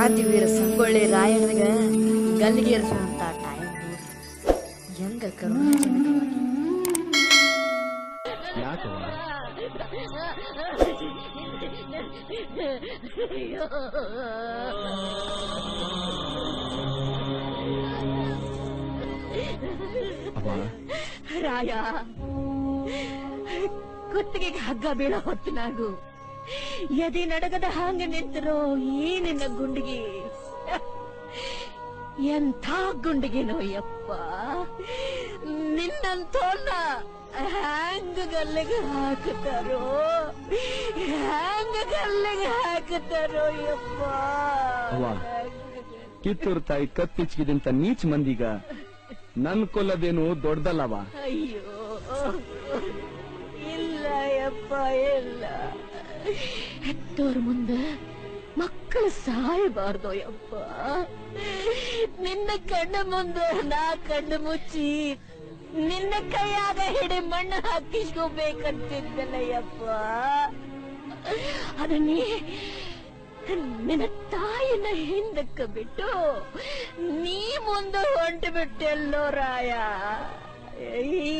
ಕ್ರಾಂತಿವೀರ Sangolli ರಾಯಣ್ಣಗ ಗಲ್ಲಿಗೆ ಏರಿಸುವಂತ time ಹೆಂಗ ರಾಯ ಕುತ್ತಿಗೆಗೆ ಹಗ್ಗ ಬೀಳೋ ಹೊತ್ತಿನಾಗು. ಎದೆ ನಡಗದ ಹಾಂಗ ನಿಂತರೋ ಈ ನಿನ್ನ ಗುಂಡಿಗೆ. ಎಂಥ ಗುಂಡಿಗೆನೋ ಯಪ್ಪ. ನಿನ್ನಂತೋನ್ನ ಹ್ಯಾಂಗ ಗಲ್ಲಿಗೆ ಹಾಕುತ್ತಾರೋ? ಹ್ಯಾಂಗ ಗಲ್ಲಿಗೆ ಹಾಕುತ್ತಾರೋ ಯಪ್ಪ? ಕಿತ್ತೂರ್ ಕಿತ್ತೂರು ತಾಯಿ ಕತ್ತಿಚ್ಕಿದಂತ ನೀಚ್ ಮಂದಿಗ ನನ್ ಕೊಲ್ಲದೇನು ದೊಡ್ಡದಲ್ಲವ? ಅಯ್ಯೋ ಇಲ್ಲ ಯಪ್ಪ ಇಲ್ಲ. ಹೆತ್ತೋರ್ ಮುಂದೆ ಮಕ್ಕಳು ಸಾಯಬಾರ್ದು ಯಪ್ಪ ನಿನ್ನ ಕಣ್ಣ ಮುಂದೆ ನಾ ಕಣ್ಣು ಮುಚ್ಚಿ ನಿನ್ನ ಕೈಯಾಗ ಹಿಡಿ ಮಣ್ಣು ಹಾಕಿಸ್ಕೋಬೇಕಂತಿದ್ದಲ್ಲ ಯಪ್ಪ ಅದು ನೀ ನಿನ್ನ ತಾಯಿನ ಹಿಂದಕ್ಕೆ ಬಿಟ್ಟು ನೀ ಮುಂದೆ ಹೊಂಟು ಬಿಟ್ಟೆಲ್ಲೋ ರಾಯ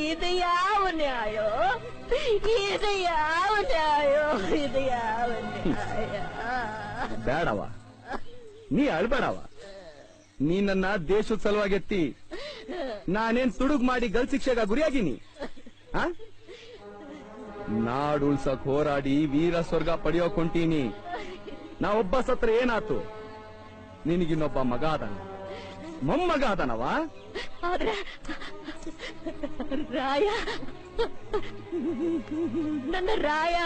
ಇದು ಯಾವ ನ್ಯಾಯೋ ಇದು ಯಾವ ನ್ಯಾಯೋ ಇದು ಯಾವ ನ್ಯಾಯ ಬೇಡವ? ನೀ ಅಳ್ಬೇಡವ? ನೀ ನನ್ನ ದೇಶದ ಸಲುವಾಗಿ ಎತ್ತಿ ನಾನೇನ್ ತುಡುಗ್ ಮಾಡಿ ಗಲ್ ಶಿಕ್ಷೆಗ ಗುರಿಯಾಗಿನಿ? ಆ? ನಾಡ್ ಉಳ್ಸಕ್ ಹೋರಾಡಿ ವೀರ ಸ್ವರ್ಗ ಪಡೆಯೋಕ್ ಹೊಂಟೀನಿ. ನಾ ಒಬ್ಬ ಸತ್ರ ಏನಾತು? ನಿನಗಿನ್ನೊಬ್ಬ ಮಗ ಅದನ ಮೊಮ್ಮಗ ಅದನವಾ ರಾಯ ನನ್ನ ರಾಯ.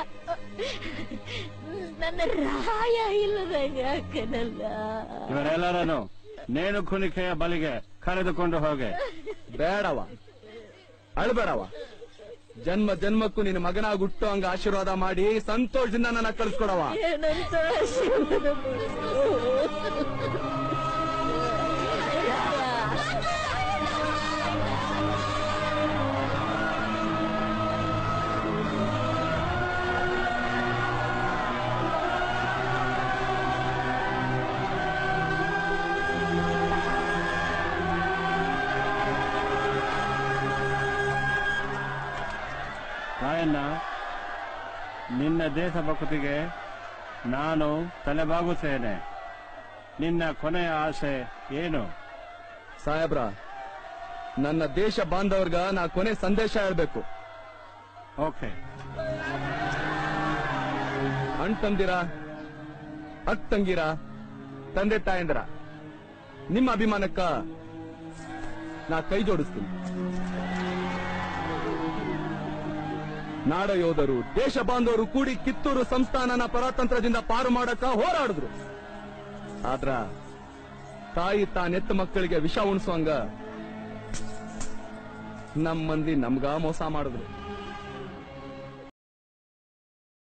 ನನ್ನ ರಾಯ ಇಲ್ಲದ ಯಾಕನಲ್ಲ? ಇವರೆಲ್ಲರನ್ನು ನೇಣು ಕುಣಿಕೆಯ ಬಲಿಗೆ ಕರೆದುಕೊಂಡು ಹೋಗೆ. ಬೇಡವ. ಅಳ್ಬೇಡವ. ಜನ್ಮ ಜನ್ಮಕ್ಕೂ ನಿನ್ನ ಮಗನಾಗ ಹುಟ್ಟು ಹಂಗ ಆಶೀರ್ವಾದ ಮಾಡಿ ಸಂತೋಷದಿಂದ ನನ್ನ ಕಳ್ಸ್ಕೊಡವ. ನಿನ್ನ ದೇಶಭಕ್ತಿಗೆ ನಾನು ತಲೆಬಾಗುತ್ತೇನೆ. ನಿನ್ನ ಕೊನೆಯ ಆಸೆ ಏನು? ಸಾಹೇಬ್ರ ನನ್ನ ದೇಶ ಬಾಂಧವರ್ಗ ನಾ ಕೊನೆ ಸಂದೇಶ ಹೇಳ್ಬೇಕು. ಓಕೆ. ಅಣ್ತಂದಿರ ತಂದಿರ ಅಕ್ ತಂಗಿರ ತಂದೆ ತಾಯಂದಿರ ನಿಮ್ಮ ಅಭಿಮಾನಕ್ಕ ನಾ ಕೈ ಜೋಡಿಸ್ತೀನಿ. ನಾಡ ಯೋಧರು ದೇಶ ಬಾಂಧವರು ಕೂಡಿ ಕಿತ್ತೂರು ಸಂಸ್ಥಾನನ ಪರತಂತ್ರದಿಂದ ಪಾರು ಮಾಡಕ ಹೋರಾಡಿದ್ರು. ಆದ್ರ, ತಾಯಿ ತಾನೆತ್ತ ಮಕ್ಕಳಿಗೆ ವಿಷ ಉಣಿಸುವಂಗ ನಮ್ಮ ಮಂದಿ ನಮ್ಗ ಮೋಸ ಮಾಡಿದ್ರು.